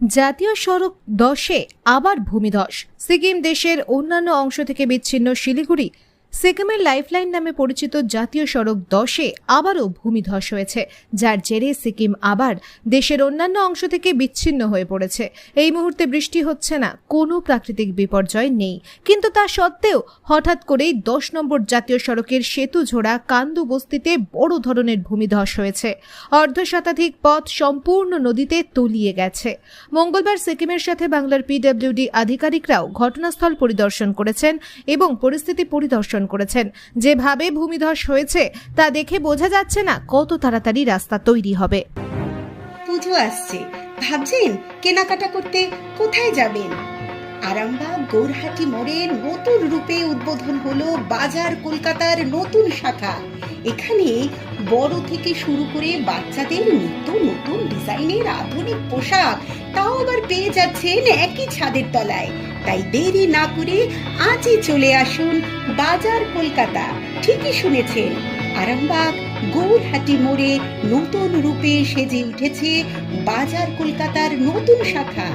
জাতীয় সড়ক দশে আবার ভূমিধস। সিকিম দেশের অন্যান্য অংশ থেকে বিচ্ছিন্ন শিলিগুড়ি সিকিমের লাইফলাইন নামে পরিচিত জাতীয় সড়ক দশে আবারও ভূমিধস হয়েছে, যার জেরে সিকিম আবার দেশের অন্যান্য অংশ থেকে বিচ্ছিন্ন হয়ে পড়েছে। এই মুহূর্তে বৃষ্টি হচ্ছে না, কোনো প্রাকৃতিক বিপর্যয় নেই। কিন্তু তা সত্ত্বেও হঠাৎ করেই দশ নম্বর জাতীয় সড়কের সেতু ঝোড়া কান্দু বস্তিতে বড় ধরনের ভূমিধস হয়েছে। অর্ধ শতাধিক পথ সম্পূর্ণ নদীতে তলিয়ে গেছে। মঙ্গলবার সিকিমের সাথে বাংলার পিডব্লিউডি আধিকারিকরাও ঘটনাস্থল পরিদর্শন করেছেন এবং পরিস্থিতি পরিদর্শন করেছেন। যেভাবে ভূমিধস হয়েছে, তা দেখে বোঝা যাচ্ছে না কত তাড়াতাড়ি রাস্তা তৈরি হবে। পুজো আসছে। ভাবছেন কেনাকাটা করতে কোথায় যাবেন? আরামবাগ গৌরহাটি মোড়ে নতুন রূপে উদ্বোধন হলো বাজার কলকাতার নতুন শাখা। এখানে বড় থেকে শুরু করে বাচ্চাদের নিত্য নতুন ডিজাইনের আধুনিক পোশাক, তাও আবার পেয়ে যাচ্ছেন একই ছাদের তলায়। তাই দেরি না করে আজই চলে আসুন বাজার কলকাতা। ঠিকই শুনেছেন, আরামবাগ গৌরহাটি মোড়ে নতুন রূপে সেজে উঠেছে বাজার কলকাতার নতুন শাখা।